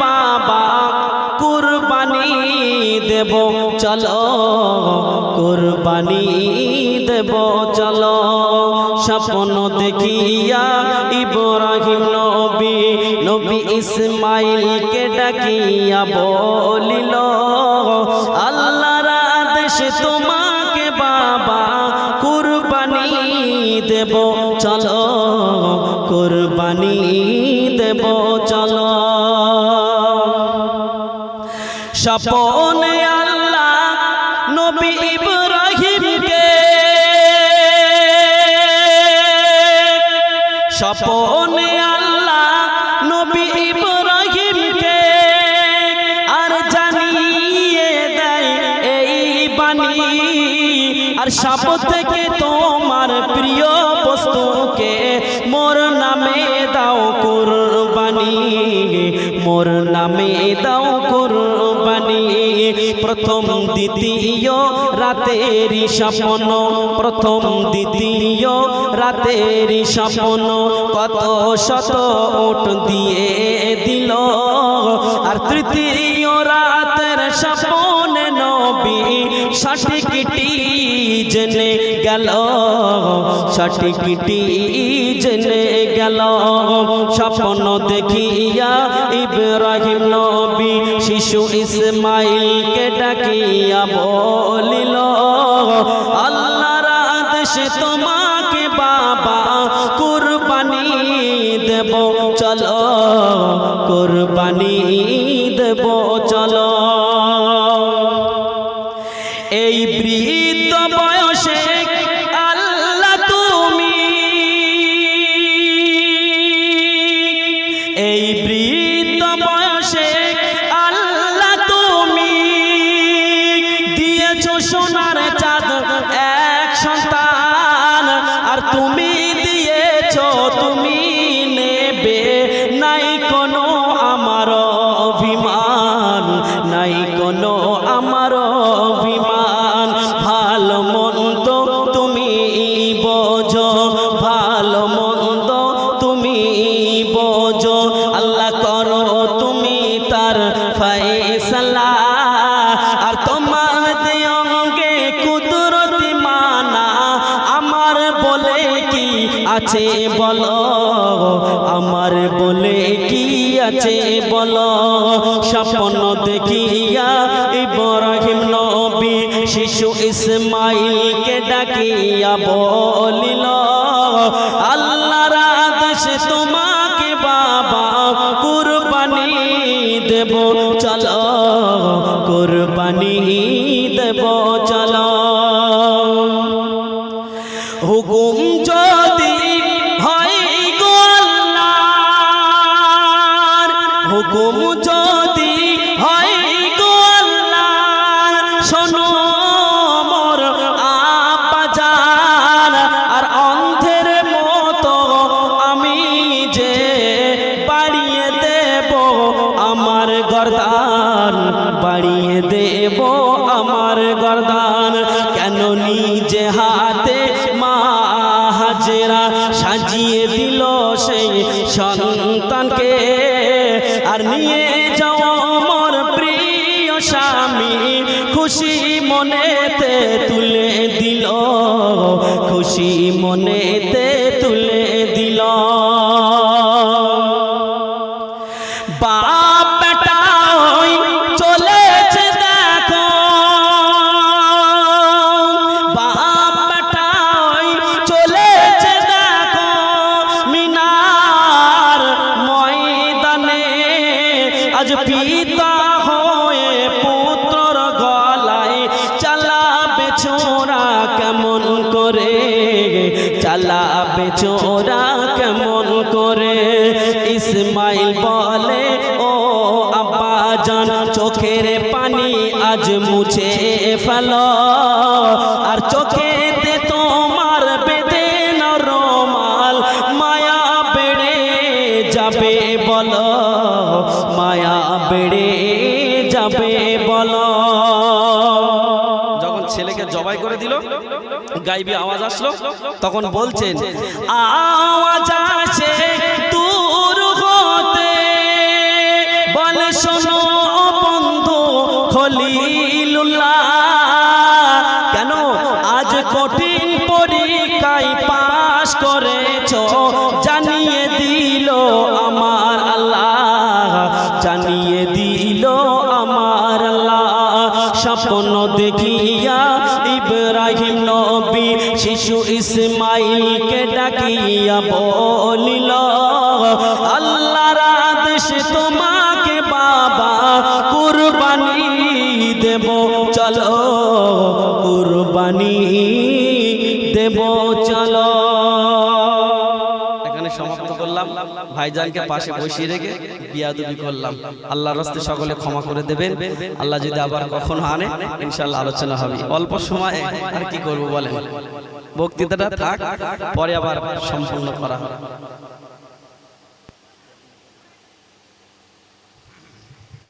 বাবা, কুরবানি দেব, চলো, কুরবানি দেব, চলো। স্বপ্ন দেখিয়া ইব্রাহিম নবী নবী ইসমাইলকে ডাকিয়া বলিল, আল্লাহর আদেশ তোমাকে বাবা, কুরবানি দেব, চলো, কুরবানি দেব, চলো। স্বপনে আল্লাহ নবী ইব্রাহিমকে স্বপনে আল্লাহ নবী ইব্রাহিমকে আর জানিয়ে দেয়, এই বাণী আর সাপ থেকে তোমার প্রিয় বস্তুকে মোর নামে দাও কুরবানি। মোর নামে দাও কুরবানি। প্রথম দ্বিতীয় রাতেরই স্বপ্ন, প্রথম দ্বিতীয় রাতেরই স্বপ্ন। কত শত ওট দিয়ে দিল। আর তৃতীয় রাতের স্বপ্নে নবী সঠিকটি জেনে গেল। সঠিকটি জেনে গেল। স্বপ্ন দেখিয়া ইব্রাহিম নবী শিশু ইসমাইলকে ডাকিয়া বলিল, আল্লাহর আদেশে তোমাকে বাবা কুরবানি দেব, চলো, কুরবানি দেব, চলো। দিয়েছ সোনার বলে কি আছে বলো? আমার বলে কি আছে বলো? স্বপ্ন দেখিয়া ইব্রাহিম নবী শিশু ইসমাইলকে ডাকিয়া বলিল, আল্লাহর তোমাকে বাবা কুরবানি দেব, চলো কুরবানি দেব গরদান। কেন নিজে হাতে মা হাজেরা সাজিয়ে দিল সেই সন্তানকে? আর নিয়ে যাও প্রিয় স্বামী, খুশি মনেতে তুলে দিল। খুশি মনেতে ছোরা কেমন করে? ইসমাইল বলে, ও আব্বা জান চোখের পানি আজ মুছে ফেল। আর চোখেতে তোমার বেদে রমাল মায়া বেড়ে যাবে বলো। জবাই করে দিল। গাইবি আওয়াজ আসলো। তখন বলছেন, আওয়াজ আসে দূর হতে। শোনো বন্ধু খলিলুল্লাহ, কেন আজ কঠিন পরীক্ষায় পাশ করেছ? জানিয়ে দিল আমার আল্লাহ, জানিয়ে দিল আমার আল্লাহ। স্বপ্ন দেখিয়া ইসমাইলকে ডাকিয়া বলিল আল্লাহর আদেশ তোমাকে বাবা কুরবানি দেব। চলো, কুরবানি দেব, চলো। এখানে সমাপ্ত করলাম। ভাইজানকে পাশে বসিয়ে রেখে বিয়াদবি করলাম। আল্লাহর রাস্তে সকলে ক্ষমা করে দেবেন। আল্লাহ যদি আবার কখনো আনে ইনশাল্লাহ আলোচনা হবে। অল্প সময় আর কি করব বলেন? বক্তৃতাটা থাক পরে আবার সম্পূর্ণ করা হবে।